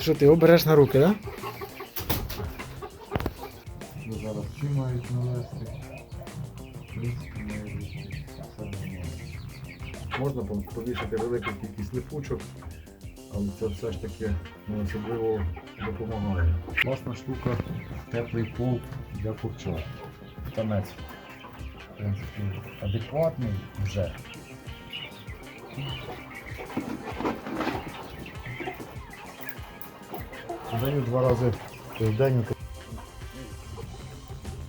Що ти його береш на руки, так? Ну, зараз ці мають нормально. Можна пов- повішати велику кількість липучок, але це все ж таки не особливо допомагає. Класна штука, теплий пол для курчат. Танець. В принципі, адекватний вже. Даю два рази в день.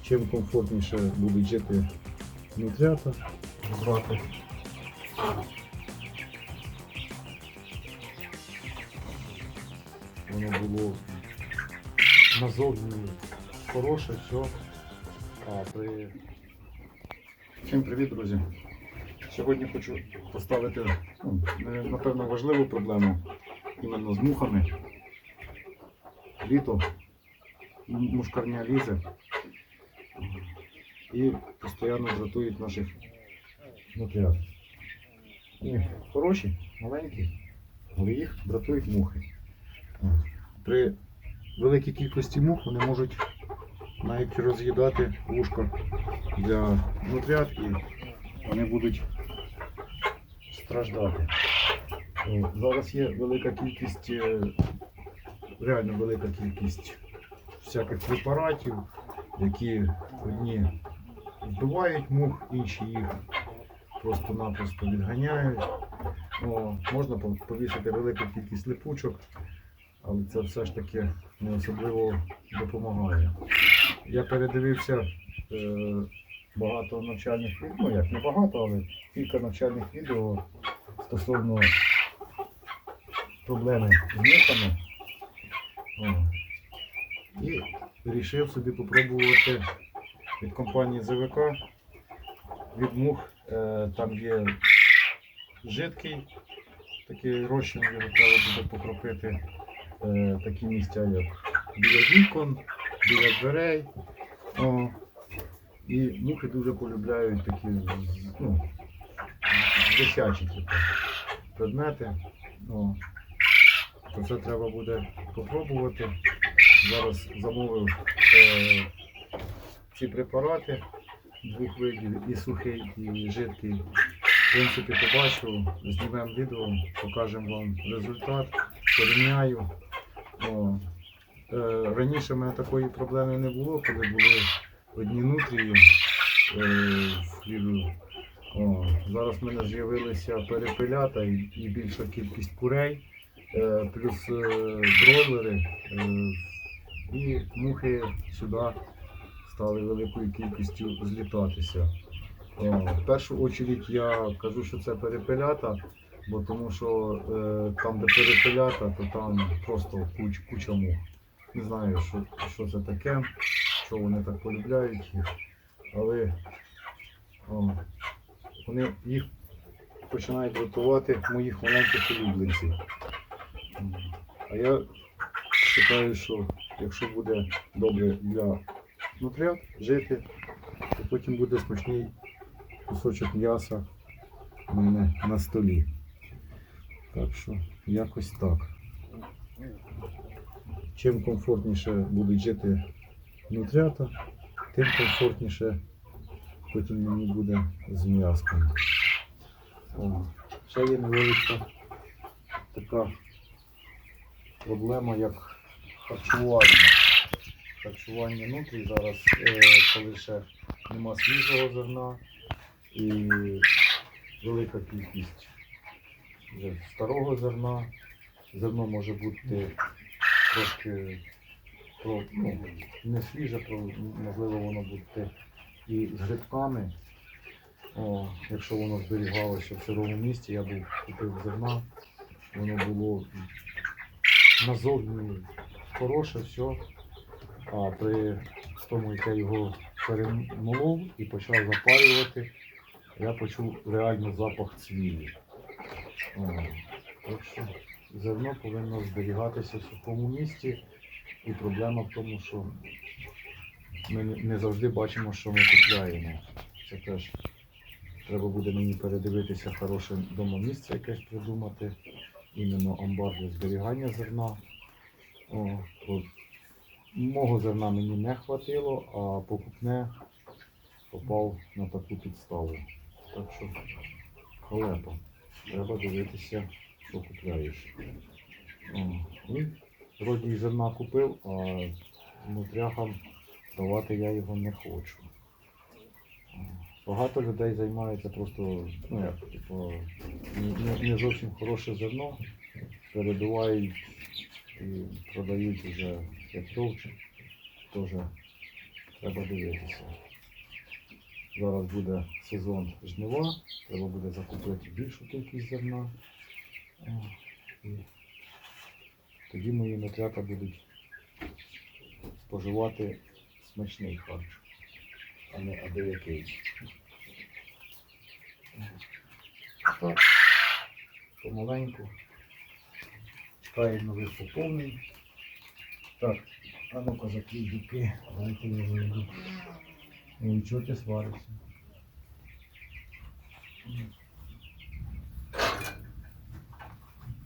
Чим комфортніше будуть жити нутрята, брати. Воно було назовні хороше, все. А при... Всім привіт, друзі! Сьогодні хочу поставити ну, напевно важливу проблему іменно з мухами літо, мушкарня лізе і постійно дратують наших нутрят. Вони хороші, маленькі, але їх дратують мухи. При великій кількості мух вони можуть навіть роз'їдати вушко для нутрят і вони будуть страждати. Зараз є велика кількість е, реально велика кількість всяких препаратів, які одні вбивають мух, інші їх просто-напросто відганяють. О, можна повісити велику кількість липучок, але це все ж таки не особливо допомагає. Я передивився е, багато навчальних відео, ну як не багато, але кілька навчальних відео стосовно проблеми з мухами. І вирішив собі попробувати від компанії ЗВК від мух. Е, Там є жидкий такий розчин, його треба буде покропити е, такі місця, як біля вікон, біля дверей. О. І мухи дуже полюбляють такі ну, висячі типу, предмети. О. То це треба буде попробувати. Зараз замовив е, ці препарати двох видів, і сухий, і жидкий. В принципі, побачу, знімемо відео, покажемо вам результат, порівняю. О. Е, раніше в мене такої проблеми не було, коли були одні нутрії е, в хліві. О, зараз в мене з'явилися перепелята і, і більша кількість курей, плюс е, бройлери. Е, і мухи сюди стали великою кількістю злітатися. В першу очередь я кажу, що це перепелята, бо тому що е, там, де перепелята, то там просто куч, куча мух. Не знаю, що, що це таке, що вони так полюбляють їх. Але о, вони їх починають готувати моїх маленьких улюбленців. А я вважаю, що якщо буде добре для нутрят жити, то потім буде смачний кусочок м'яса у мене на столі. Так що якось так. Чим комфортніше будуть жити нутрята, тим комфортніше потім мені буде з м'яском. О, ще є невеличка така проблема, як харчування. Харчування нутрій зараз, е, коли ще нема свіжого зерна і велика кількість старого зерна. Зерно може бути трошки про, ну, не свіже, про, можливо, воно буде і з грибками. О, якщо воно зберігалося в сирому місці, я був купив зерна, воно було назовні хороше, все. А при тому, як я його перемолов і почав запалювати, я почув реально запах цвілі. Так що зерно повинно зберігатися в сухому місці. І проблема в тому, що ми не- завжди бачимо, що ми купляємо. Це теж треба буде мені передивитися хороше дома місце якесь придумати. Іменно амбар для зберігання зерна. О, от. Мого зерна мені не хватило, а покупне попав на таку підставу. Так що халепа. Треба дивитися, що купляєш. О, вроді зерна купив, а нутряхам давати я його не хочу. Багато людей займається просто, ну як, типу, не, не- зовсім хороше зерно, перебивають і продають вже як товче. Теж треба дивитися. Зараз буде сезон жнива, треба буде закупити більшу кількість зерна. І тоді мої метрята будуть споживати смачний харч, а не аби який. Так, помаленьку. Чекаю нових поповнень. Так, а ну-ка закрий дюки, дайте я вийду. Ну, чого ти сваришся?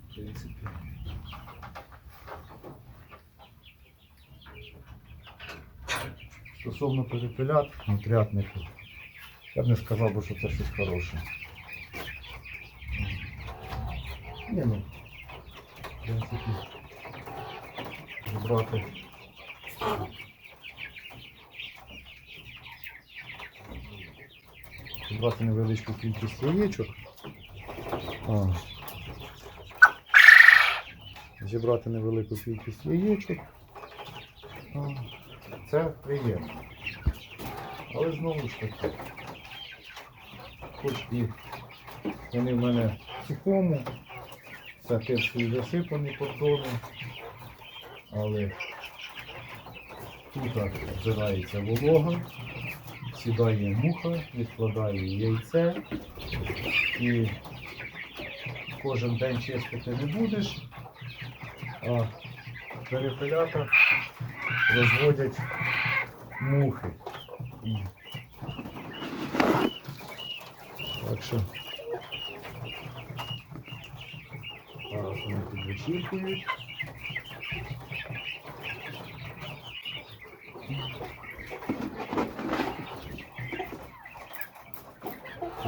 В принципі. Стосовно перепелят, внутрятників, я б не сказав би, що це щось хороше. Ні, ну, в принципі, зібрати. Зібрати невеличку кількість яєчок. Зібрати невелику кількість яєчок. А. Це приємно. Але знову ж таки, хоч і вони в мене сухому, це тирсою засипані кордоном, але тут збирається волога, сідає муха, відкладає яйце і кожен день чистити не будеш, а перепелята розводять мухи. І Так що зараз вони тут вичікують.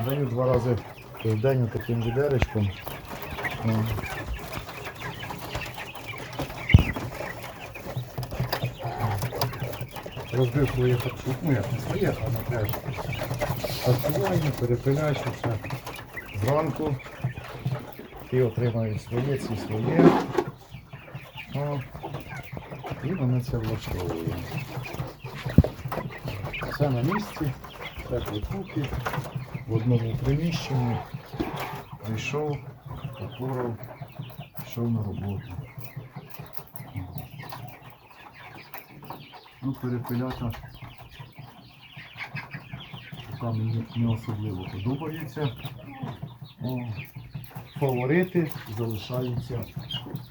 Даю два рази в день таким відеречком. Розбив своє харчування, ну як не своє, а на теж харчування, перепиляючи все. Зранку ті отримають своє, ці своє. О. І мене це влаштовує. Все на місці, теплі купі, в одному приміщенні. Прийшов, покурив, пішов на роботу. Ну, перепелята поки мені не особливо подобається. О, фаворити залишаються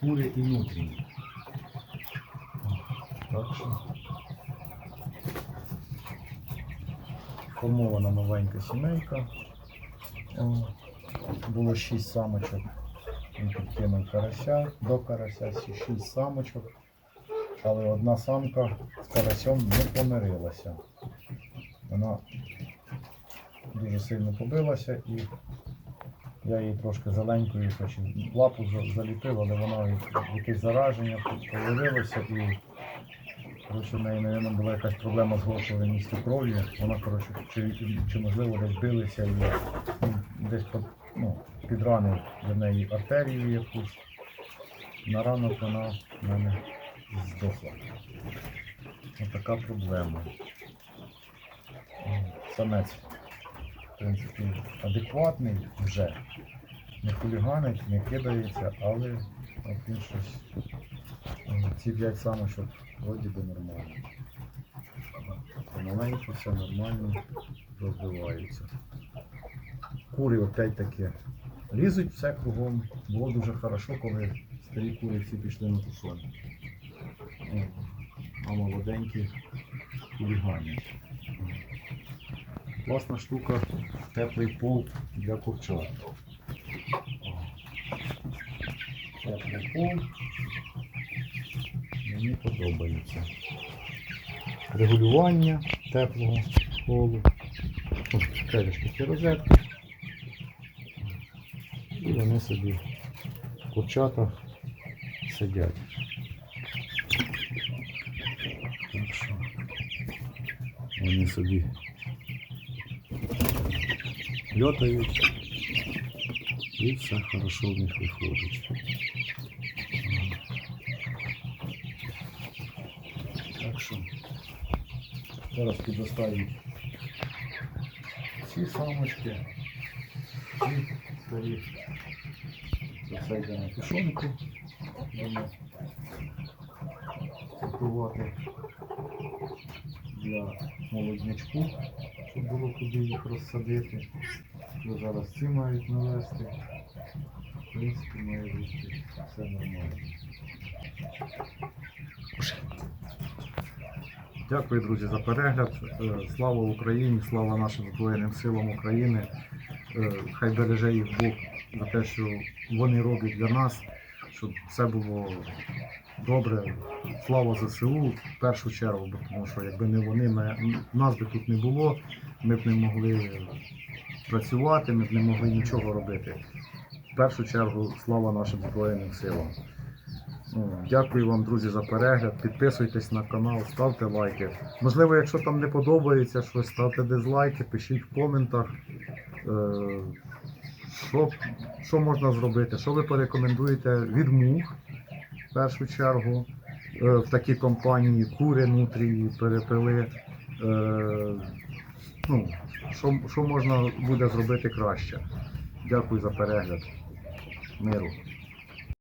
кури і нутрії. О, Так що формована новенька сімейка. О, Було 6 самочок. Він підкинув карася, до карася ще 6 самочок. Але одна самка з карасем не помирилася. Вона дуже сильно побилася і я її трошки зеленькою хоч лапу за- заліпив, але вона якесь зараження появилося і коротше, в неї, мабуть, була якась проблема з глотовим крові. Вона коротше, чи, чи можливо десь билися і ну, десь ну, підранив до неї артерію якусь. На ранок вона в мене здохла. Ось така проблема. Самець, в принципі, адекватний вже. Не хуліганить, не кидається, але от він щось. Ці п'ять самочок вроді би нормально. Помаленьку все нормально розвивається. Кури опять таки лізуть все кругом. Було дуже хорошо, коли старі кури всі пішли на тушон. А молоденькі хуліганять. Класна штука, теплий пол для курчат. Теплий пол. Мені подобається. Регулювання теплого полу. Ці розетки. І вони собі в курчатах сидять. вони собі льотають і все хорошо в них виходить. Так що Зараз підростають ці самочки. Ці старі. Це все йде на пішонку. Будемо купувати для молоднячку, щоб було куди їх розсадити. Вже зараз ці мають навести. В принципі, має бути все нормально. Дякую, друзі, за перегляд. Е, Слава Україні, слава нашим Збройним силам України. Е, Хай береже їх Бог за те, що вони роблять для нас, щоб все було добре. Слава ЗСУ в першу чергу, бо тому що якби не вони, нас би тут не було, ми б не могли працювати, ми б не могли нічого робити. В першу чергу слава нашим Збройним силам. Ну, Дякую вам, друзі, за перегляд. Підписуйтесь на канал, ставте лайки. Можливо, якщо там не подобається щось, ставте дизлайки, пишіть в коментах. Що, що можна зробити? Що ви порекомендуєте від мух в першу чергу е, в такій компанії, кури нутрії, перепили. Е, Ну, що, що можна буде зробити краще? Дякую за перегляд. Миру.